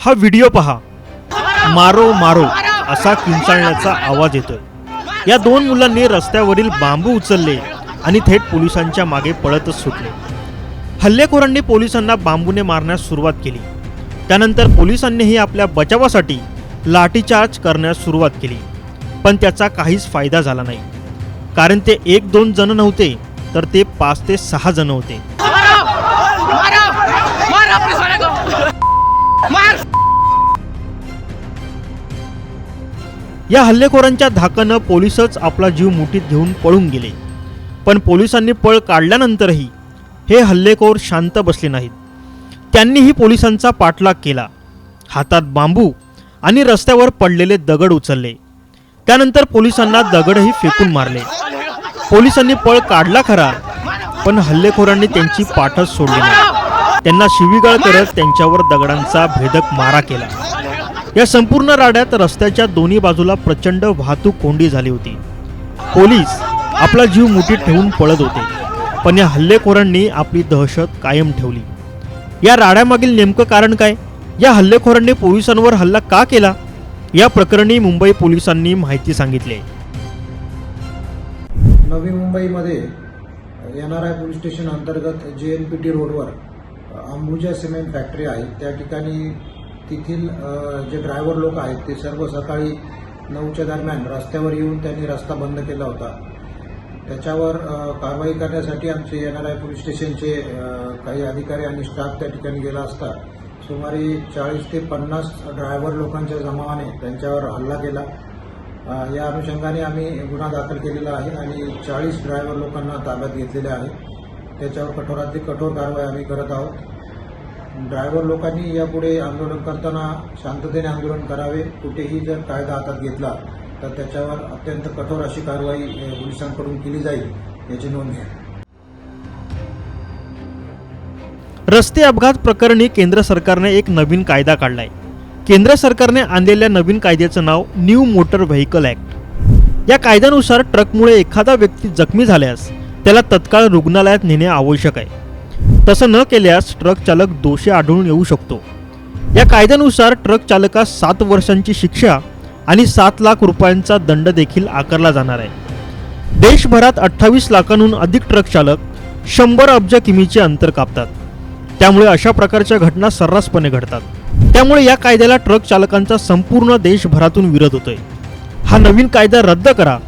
हा व्हिडिओ पहा. मारो मारो असा किंचाळण्याचा आवाज येतोय. या दोन मुलांनी रस्त्यावरील बांबू उचलले आणि थेट पोलिसांच्या मागे पळतच सुटले. हल्लेखोरांनी पोलिसांना बांबूने मारण्यास सुरुवात केली. त्यानंतर पोलिसांनीही आपल्या बचावासाठी लाठीचार्ज करण्यास सुरुवात केली. पण त्याचा काहीच फायदा झाला नाही. कारण ते एक दोन जण नव्हते तर ते पाच ते सहा जण होते. या हल्लेखोरांच्या धाकानं पोलीसच आपला जीव मुठीत घेऊन पळून गेले. पण पोलिसांनी पळ काढल्यानंतरही हे हल्लेखोर शांत बसले नाहीत. त्यांनीही पोलिसांचा पाठलाग केला. हातात बांबू आणि रस्त्यावर पडलेले दगड उचलले. त्यानंतर पोलिसांना दगडही फेकून मारले. पोलिसांनी पळ काढला खरा पण हल्लेखोरांनी त्यांची पाठच सोडली नाही. त्यांना शिवीगाळ करत त्यांच्यावर दगडांचा भेदक मारा केला. या संपूर्ण राड्यात रस्त्याच्या दोन्ही बाजूला प्रचंड वाहतूक कोंडी झाली होती. पोलीस आपला जीव मुठीत ठेवून पळत होते पण या हल्लेखोरांनी आपली दहशत कायम ठेवली. या राड्यामागील नेमकं कारण काय? या हल्लेखोरांनी पोलिसांवर हल्ला का केला? या प्रकरणी मुंबई पोलिसांनी माहिती सांगितली आहे. नवी मुंबईमध्ये N R I police station अंतर्गत जे एन पी टी रोडवर अंबुजा सिमेंट फॅक्टरी आहे. त्या ठिकाणी तेथील जे ड्रायव्हर लोक आहेत ते सर्व सकाळी नऊच्या दरम्यान रस्त्यावर येऊन त्यांनी रस्ता बंद केला होता. त्याच्यावर कारवाई करण्यासाठी आमचे एन आर आय पोलीस स्टेशनचे काही अधिकारी आणि स्टाफ त्या ठिकाणी गेला असता. सुमारे चाळीस ते पन्नास ड्रायव्हर लोकांच्या जमावाने त्यांच्यावर हल्ला केला. या अनुषंगाने आम्ही गुन्हा दाखल केलेला आहे आणि चाळीस ड्रायव्हर लोकांना ताब्यात घेतलेले आहे. त्याच्यावर कठोरातली कठोर कारवाई आम्ही करत आहोत. ड्रायव्हर लोकांनी यापुढे आंदोलन करताना शांततेने आंदोलन करावे कुठेही जर कायदा हातात घेतला तर त्याच्यावर अत्यंत कठोर अशी कारवाई पोलिसांकडून केली जाईल याची नोंद घ्या. रस्ते अपघात प्रकरणी केंद्र सरकारने एक नवीन कायदा काढलाय. केंद्र सरकारने आणलेल्या नवीन कायद्याचं नाव न्यू मोटर व्हेकल ॲक्ट. या कायद्यानुसार ट्रकमुळे एखादा व्यक्ती जखमी झाल्यास त्याला तत्काळ रुग्णालयात नेणे आवश्यक आहे. तसं न केल्यास ट्रक चालक दोषी आढळून येऊ शकतो. या कायद्यानुसार ट्रक चालकास सात वर्षांची शिक्षा आणि सात लाख रुपयांचा दंड देखील आकारला जाणार आहे. देशभरात अठ्ठावीस लाखांहून अधिक ट्रक चालक शंभर अब्ज किमीचे अंतर कापतात. त्यामुळे अशा प्रकारच्या घटना सर्रासपणे घडतात. त्यामुळे या कायद्याला ट्रक चालकांचा संपूर्ण देशभरातून विरोध होतोय. हा नवीन कायदा रद्द करा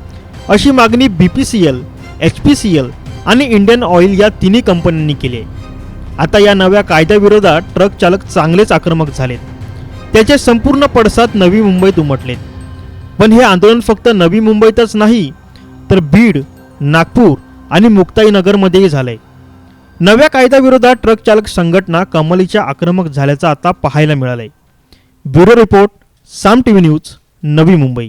अशी मागणी B P C L H P C L आणि इंडियन ऑइल या तिन्ही कंपन्यांनी केले. आता या नव्या कायद्याविरोधात ट्रक चालक चांगलेच आक्रमक झालेत. त्याचे संपूर्ण पडसाद नवी मुंबईत उमटलेत. पण हे आंदोलन फक्त नवी मुंबईतच नाही तर बीड नागपूर आणि मुक्ताईनगरमध्येही झालंय. नव्या कायद्याविरोधात ट्रक चालक संघटना कमलीच्या आक्रमक झाल्याचं आता पाहायला मिळालंय. Bureau report Saam TV news Navi Mumbai.